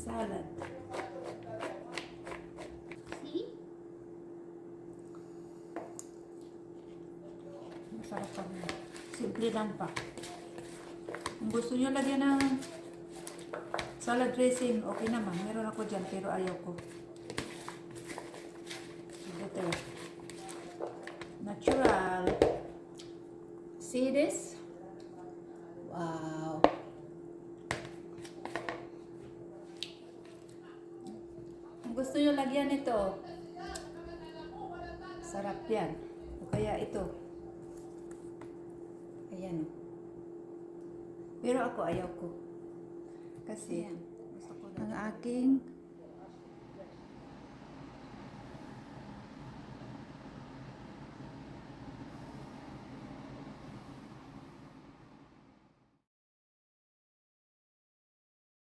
Salad. See? Masarap pa rin. Simple lang pa. Kung gusto nyo lagyan ng salad dressing, okay naman. Meron ako dyan, pero ayaw ko. Better. Natural. See this? Wow. Gusto nyo lagyan ito, sarap yan. O kaya ito. Ayan. Pero ako ayaw ko. Kasi Ayan. Gusto ko ang aking